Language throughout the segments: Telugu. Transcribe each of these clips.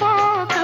போக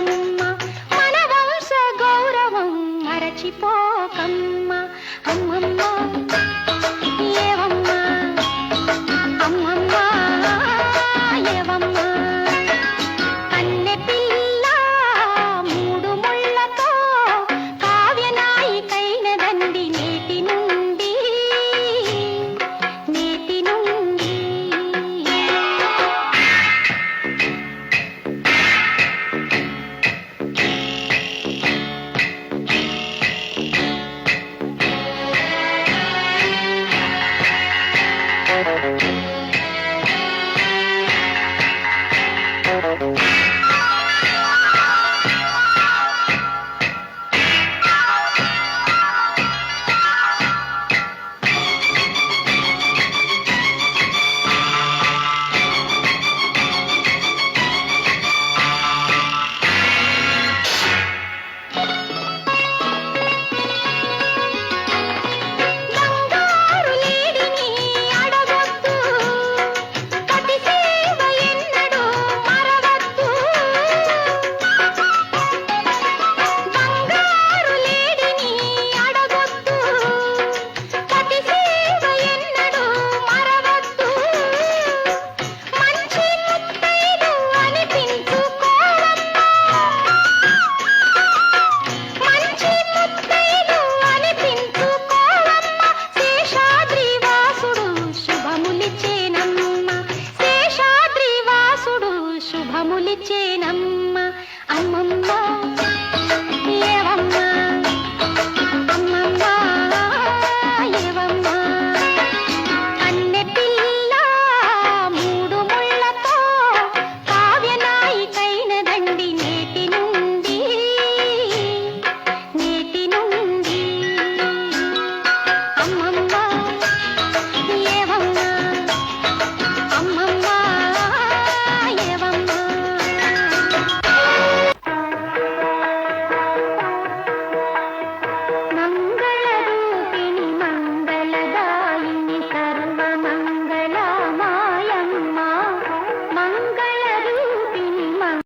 శుభములిచ్చేనమ్మ అమ్మమ్మ ఏవమ్మ?